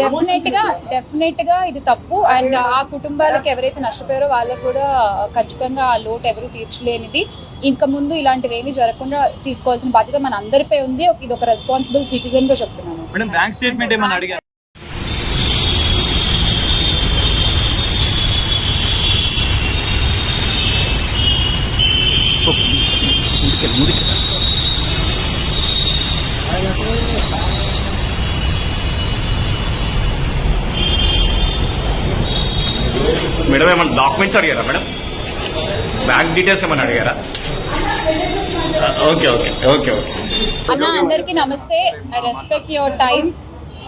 డెఫినెట్గా డెఫినెట్గా ఇది తప్పు. అండ్ ఆ కుటుంబాలకు ఎవరైతే నష్టపోయారో వాళ్ళకు కూడా ఖచ్చితంగా ఆ లోటు ఎవరు తీర్చలేనిది. ఇంకా ముందు ఇలాంటివి ఏమి జరగకుండా తీసుకోవాల్సిన బాధ్యత మన అందరిపై ఉంది ఇది ఒక రెస్పాన్సిబుల్ సిటిజన్గా చెప్తున్నాను. మేడం ఏమన్నా డాక్యుమెంట్స్ అడిగారా మేడం? బ్యాంక్ డీటెయిల్స్ ఏమన్నా అడిగారా? ఓకే ఓకే ఓకే ఓకే అన్న అందరికీ నమస్తే. ఐ రెస్పెక్ట్ యువర్ టైం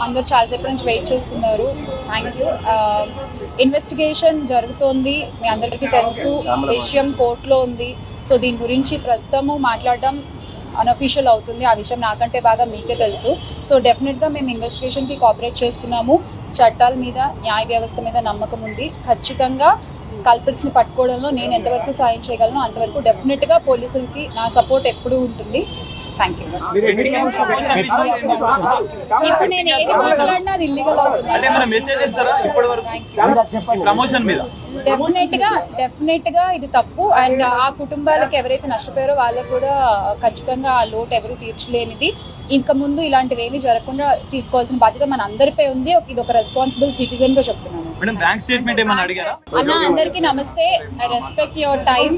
అందరు చాలాసేపు నుంచి వెయిట్ చేస్తున్నారు. థ్యాంక్ యూ ఇన్వెస్టిగేషన్ జరుగుతోంది. మీ అందరికీ తెలుసు. విషయం కోర్టులో ఉంది. సో దీని గురించి ప్రస్తుతము మాట్లాడడం అన్అఫీషియల్ అవుతుంది. ఆ విషయం నాకంటే బాగా మీకే తెలుసు. సో డెఫినెట్గా మేము ఇన్వెస్టిగేషన్కి కోఆపరేట్ చేస్తున్నాము. చట్టాల మీద న్యాయ వ్యవస్థ మీద నమ్మకం ఉంది. ఖచ్చితంగా కల్పిట్స్ని పట్టుకోవడంలో నేను ఎంతవరకు సాయం చేయగలను అంతవరకు డెఫినెట్గా పోలీసులకి నా సపోర్ట్ ఎప్పుడూ ఉంటుంది. థ్యాంక్ యూ ఇప్పుడు నేను ఏది మాట్లాడినా అది ఇల్లీగల్ అవుతుంది? ప్రమోషన్ మీద. డెఫినెట్గా డెఫినెట్గా ఇది తప్పు. అండ్ ఆ కుటుంబాలకు ఎవరైతే నష్టపోయారో వాళ్ళకు కూడా ఖచ్చితంగా ఆ లోటు ఎవరు తీర్చలేనిది. ఇంకా ముందు ఇలాంటివి ఏమీ జరగకుండా తీసుకోవాల్సిన బాధ్యత మన అందరిపై ఉంది. ఒక- ఇది ఒక రెస్పాన్సిబుల్ సిటిజన్గా చెప్తున్నాను. మేడం బ్యాంక్ స్టేట్మెంట్ ఏమన్నా అడిగారా? అన్న అందరికీ నమస్తే. ఐ రెస్పెక్ట్ యువర్ టైం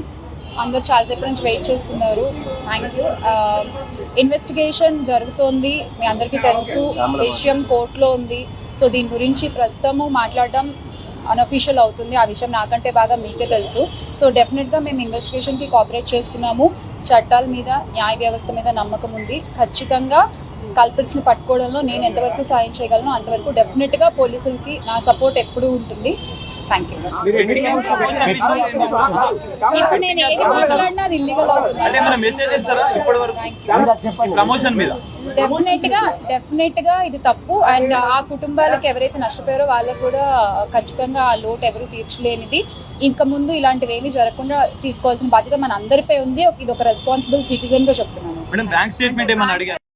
అందరు చాలాసేపు నుంచి వెయిట్ చేస్తున్నారు. థ్యాంక్ యూ ఇన్వెస్టిగేషన్ జరుగుతోంది. మీ అందరికీ తెలుసు విషయం కోర్టులో ఉంది. సో దీని గురించి ప్రస్తుతము మాట్లాడడం అన్అఫీషియల్ అవుతుంది. ఆ విషయం నాకంటే బాగా మీకే తెలుసు. సో డెఫినెట్గా మేము ఇన్వెస్టిగేషన్కి కోఆపరేట్ చేస్తున్నాము. చట్టాల మీద న్యాయ వ్యవస్థ మీద నమ్మకం ఉంది. ఖచ్చితంగా కల్పిట్స్ని పట్టుకోవడంలో నేను ఎంతవరకు సాయం చేయగలను అంతవరకు డెఫినెట్గా పోలీసులకి నా సపోర్ట్ ఎప్పుడూ ఉంటుంది. థ్యాంక్ యూ ఇప్పుడు నేను ఏది మాట్లాడినా అది ఇల్లీగల్ అవుతుంది. డెఫినెట్గా డెఫినెట్గా ఇది తప్పు. అండ్ ఆ కుటుంబాలకు ఎవరైతే నష్టపోయారో వాళ్ళకు కూడా ఖచ్చితంగా ఆ లోటు ఎవరు తీర్చలేనిది. ఇంకా ముందు ఇలాంటివి ఏమీ జరగకుండా తీసుకోవాల్సిన బాధ్యత మన అందరిపై ఉంది. ఒక- ఇది ఒక రెస్పాన్సిబుల్ సిటిజన్గా చెప్తున్నాను. మేడం బ్యాంక్ స్టేట్మెంట్ ఏమన్నా అడిగారు?